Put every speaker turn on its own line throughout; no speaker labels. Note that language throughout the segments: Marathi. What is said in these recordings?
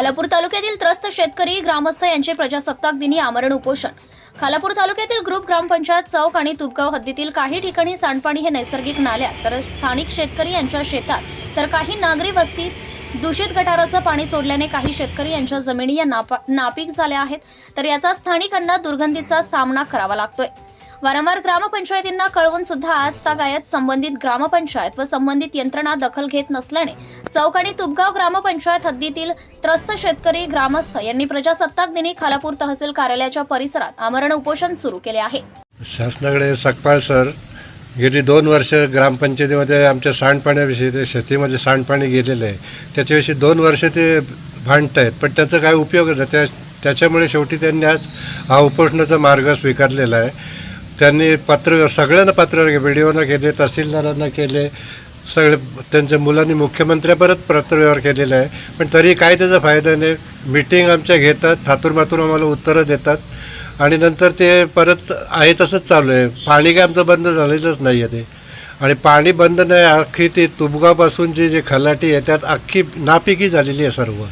खालापूर तालुक्यातील त्रस्त शेतकरी ग्रामस्थ यांचे प्रजासत्ताक दिनी आमरण उपोषण. खालापूर तालुक्यातील ग्रुप ग्रामपंचायत चौक आणि तुपगाव हद्दीतील काही ठिकाणी सांडपाणी हे नैसर्गिक नाल्यात तर स्थानिक शेतकरी यांच्या शेतात तर काही नागरी वस्तीत दूषित गटाराचं पाणी सोडल्याने काही शेतकरी यांच्या जमिनी या नापा नापीक झाल्या आहेत तर याचा स्थानिकांना दुर्गंधीचा सामना करावा लागतोय. वारंवार ग्रामपंचायतींना कळवून सुद्धा आज तागायत संबंधित ग्रामपंचायत व संबंधित यंत्रणा दखल घेत नसल्याने चौक आणि तुपगाव ग्रामपंचायत हद्दीतील त्रस्त शेतकरी ग्रामस्थ यांनी प्रजासत्ताक दिनी खालापूर तहसील कार्यालयाच्या परिसरात आमरण उपोषण सुरू केले आहे.
शासनाकडे सकपाळ सर गेली दोन वर्ष ग्रामपंचायतीमध्ये आमच्या सांडपाण्याविषयी ते शेतीमध्ये सांडपाणी गेलेलं आहे. त्याच्याविषयी दोन वर्ष ते भांडत आहेत पण त्याचा काय उपयोग नाही. त्या त्याच्यामुळे शेवटी त्यांनी आज हा उपोषणाचा मार्ग स्वीकारलेला आहे. त्यांनी पत्र सगळ्यांना पत्र व्हिडिओनं केले तहसीलदारांना केले सगळे त्यांच्या मुलांनी मुख्यमंत्र्यापर्यंत पत्रव्यवहार केलेला आहे. पण तरी काय त्याचा फायदा नाही. मिटिंग आमच्या घेतात थातूरमातून आम्हाला उत्तरं देतात. आणि नंतर ते परत आहे तसंच चालू आहे. पाणी काय आमचं बंद झालेलंच नाही आहे ते. आणि पाणी बंद नाही अख्खी ती तुबगापासून जी जी खलाटी आहे त्यात अख्खी नापिकी झालेली आहे सर्व.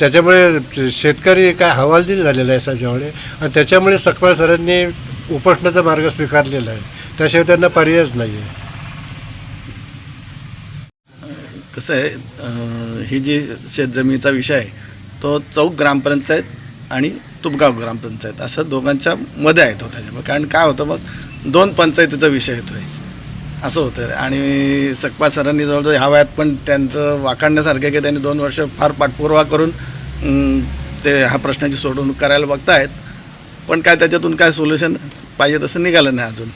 त्याच्यामुळे शेतकरी काय हवालदिल झालेला आहे त्याच्यामुळे आणि त्याच्यामुळे सकपाळ सरांनी उपोषणाचा मार्ग स्वीकारलेला आहे. त्याशिवाय त्यांना पर्यायच नाही आहे
कसं आहे ही जी शेतजमिनीचा विषय आहे तो चौक ग्रामपंचायत आणि तुपगाव ग्रामपंचायत असं दोघांच्या मध्ये आहेत तो त्याच्यामुळे कारण काय होतं मग दोन पंचायतीचा विषय येतो आहे असं होतं आणि सकपा सरांनी जवळजवळ ह्या वयात पण त्यांचं वाकाडण्यासारखं आहे की त्यांनी दोन वर्ष फार पाठपुरावा करून ते ह्या प्रश्नाची सोडवणूक करायला बघतायत. पण काय त्याच्यातून काय सोल्युशन पाहिजे तसं निघालं नाही अजून.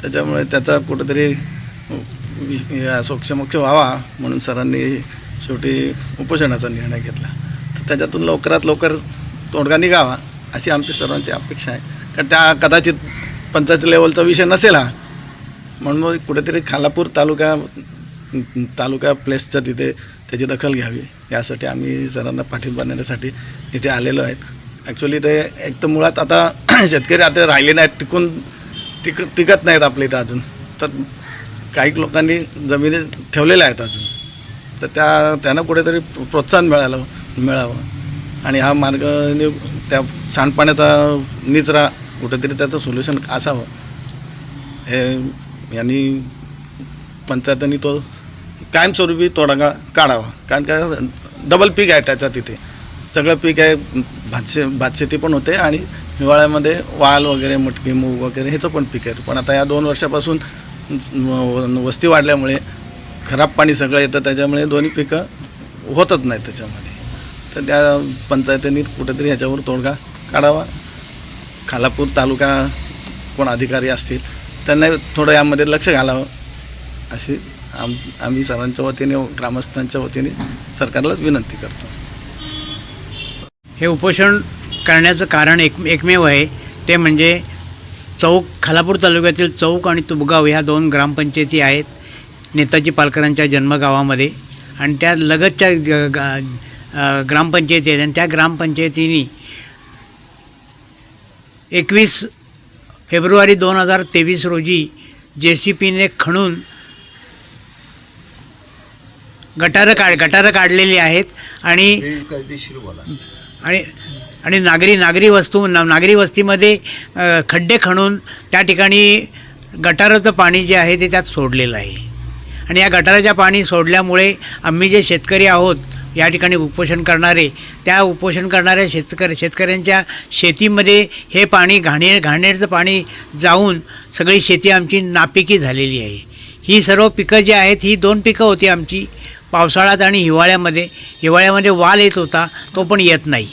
त्याच्यामुळे त्याचा कुठंतरी या सोक्षमोक्ष व्हावा म्हणून सरांनी शेवटी उपोषणाचा निर्णय घेतला. तर त्याच्यातून लवकरात लवकर तोडगा निघावा अशी आमची सर्वांची अपेक्षा आहे. कारण त्या कदाचित पंचायत लेवलचा विषय नसेल हा. म्हणून मग कुठेतरी खालापूर तालुका तालुका प्लेसच्या तिथे त्याची दखल घ्यावी. यासाठी आम्ही सरांना पाठिंबा देण्यासाठी इथे आलेलो आहेत. ॲक्च्युली ते एक तर मुळात आता शेतकरी आता राहिले नाहीत टिकून टिक टिकत नाहीत आपल्या इथं अजून. तर काही लोकांनी जमिनी ठेवलेल्या आहेत अजून. तर त्या त्यांना कुठेतरी प्रोत्साहन मिळालं मिळावं. आणि हा मार्ग त्या सांडपाण्याचा निचरा कुठेतरी त्याचं सोल्युशन असावं. हे यांनी पंचायतांनी तो कायमस्वरूपी तोडगा काढावा. कारण काय डबल पीक आहे त्याच्या तिथे. सगळं पीक आहे. भातशे भातशेती पण होते आणि हिवाळ्यामध्ये वाल वगैरे मटकी मूग वगैरे ह्याचं पण पीक आहे. पण आता या दोन वर्षापासून वस्ती वाढल्यामुळे खराब पाणी सगळं येतं त्याच्यामुळे दोन्ही पिकं होतच नाही त्याच्यामध्ये. तर त्या पंचायतींनी कुठेतरी ह्याच्यावर तोडगा काढावा. खालापूर तालुका कोण अधिकारी असतील त्यांना थोडं यामध्ये लक्ष घालावं. अशी आम आम्ही सर्वांच्या वतीने ग्रामस्थांच्या वतीने सरकारलाच विनंती करतो.
हे उपोषण करण्याचं कारण एक एकमेव आहे. ते म्हणजे चौक खालापूर तालुक्यातील चौक आणि तुबगाव ह्या दोन ग्रामपंचायती आहेत नेताजी पालकरांच्या जन्मगावामध्ये. आणि त्या लगतच्या ग- ग्रामपंचायती आहेत. आणि त्या ग्रामपंचायतीनी एकवीस फेब्रुवारी दोन हजार तेवीस रोजी जे सी पीने खणून गटारं काढ गटारं काढलेली आहेत. आणि आणि आणि नागरी नागरी वस्तू ना नागरी वस्तीमध्ये खड्डे खणून त्या ठिकाणी गटाराचं पाणी जे आहे ते त्यात सोडलेलं आहे. आणि या गटाराच्या पाणी सोडल्यामुळे आम्ही जे शेतकरी आहोत या ठिकाणी उपोषण करणारे त्या उपोषण करणाऱ्या शेतकरी शेतकऱ्यांच्या शेतीमध्ये हे पाणी घाणे घाणेरचं पाणी जाऊन सगळी शेती आमची नापिकी झालेली आहे. ही सर्व पिकं जी आहेत ही दोन पिकं होती आमची. पावसाळ्यात आणि हिवाळ्यामध्ये हिवाळ्यामध्ये वाल येत होता तो पण येत नाही.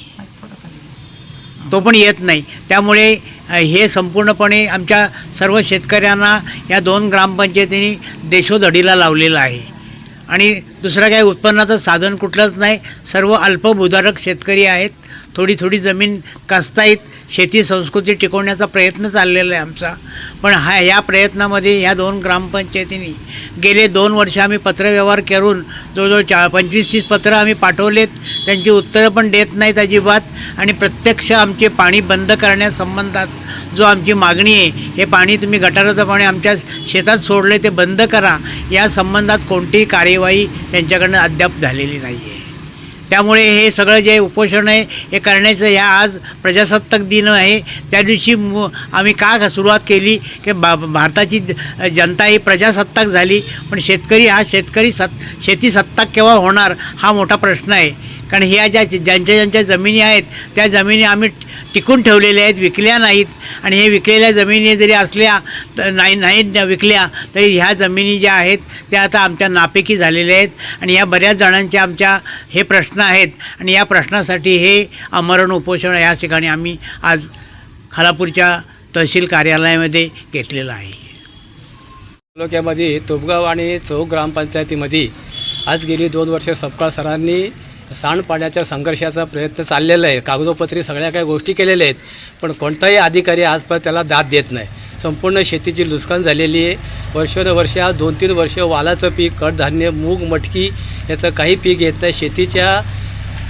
तो पण येत नाही. त्यामुळे हे संपूर्णपणे आमच्या सर्व शेतकऱ्यांना या दोन ग्रामपंचायतींनी देशोधडीला लावलेलं आहे. आणि दुसरं काही उत्पन्नाचं साधन कुठलंच नाही. सर्व अल्पभूधारक शेतकरी आहेत. थोडी थोडी जमीन कसतायत. शेती संस्कृती टिकवण्याचा प्रयत्न चाललेला आहे आमचा. पण हा या प्रयत्नामध्ये ह्या दोन ग्रामपंचायतींनी गेले दोन वर्ष आम्ही पत्रव्यवहार करून जवळजवळ चा पंचवीस तीस पत्रं आम्ही पाठवलेत. त्यांची उत्तरं पण देत नाहीत अजिबात. आणि प्रत्यक्ष आमचे पाणी बंद करण्यासंबंधात जो आमची मागणी आहे हे पाणी तुम्ही गटाराचं पाणी आमच्या शेतात सोडलं ते बंद करा. या संबंधात कोणतीही कार्यवाही त्यांच्याकडनं अद्याप झालेली नाही आहे त्यामुळे हे सगळं जे उपोषण आहे हे करण्याचं ह्या आज प्रजासत्ताक दिन आहे. त्या दिवशी आम्ही का सुरुवात केली की बा भारताची जनता ही प्रजासत्ताक झाली पण शेतकरी हा शेतकरी सत् शेती सत्ताक केव्हा होणार हा मोठा प्रश्न आहे. कारण ह्या ज्या ज्यांच्या ज्यांच्या जमिनी आहेत त्या जमिनी आम्ही टिकून ठेवलेल्या आहेत विकल्या नाहीत. आणि हे विकलेल्या जमिनी जरी असल्या तर नाही नाही विकल्या तरी ह्या जमिनी ज्या आहेत त्या आता आमच्या नापिकी झालेल्या आहेत. आणि या बऱ्याच जणांच्या आमच्या हे प्रश्न आहेत. आणि या प्रश्नासाठी हे आमरण उपोषण या ठिकाणी आम्ही आज खालापूरच्या तहसील कार्यालयामध्ये घेतलेलं आहे.
तालुक्यामध्ये तोपगाव आणि चौक ग्रामपंचायतीमध्ये आज गेली दोन वर्ष सपकाळ सरांनी सांडपाण्याच्या संघर्षाचा प्रयत्न चाललेला आहे. कागदोपत्री सगळ्या काही गोष्टी केलेल्या आहेत पण कोणताही अधिकारी आजपर्यंत त्याला दाद देत नाही. संपूर्ण शेतीची नुकसान झालेली आहे. वर्षानुवर्ष आज दोन तीन वर्ष वालाचं पीक कडधान्य मूग मटकी याचं काही पीक येत नाही. शेतीच्या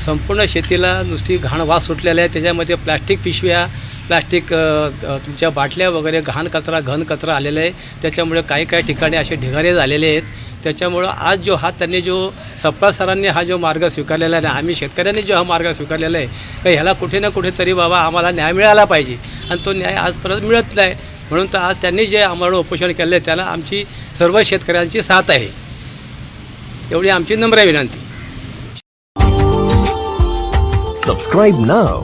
संपूर्ण शेतीला नुसती घाण वास सुटलेला आहे. त्याच्यामध्ये प्लॅस्टिक पिशव्या प्लॅस्टिक तुमच्या बाटल्या वगैरे घाण कचरा घन कचरा आलेला आहे. त्याच्यामुळे काही काही ठिकाणी असे ढिगारे झालेले आहेत. त्याच्यामुळं आज जो हा त्यांनी जो सप्पा सरांनी हा जो मार्ग स्वीकारलेला आहे आम्ही शेतकऱ्यांनी जो हा मार्ग स्वीकारलेला आहे का ह्याला कुठे ना कुठेतरी बाबा आम्हाला न्याय मिळाला पाहिजे. आणि तो न्याय आजपर्यंत मिळत नाही. म्हणून तर आज त्यांनी जे आम्हाला उपोषण केलं आहे त्याला आमची सर्व शेतकऱ्यांची साथ आहे. एवढी आमची नम्र विनंती.
Subscribe now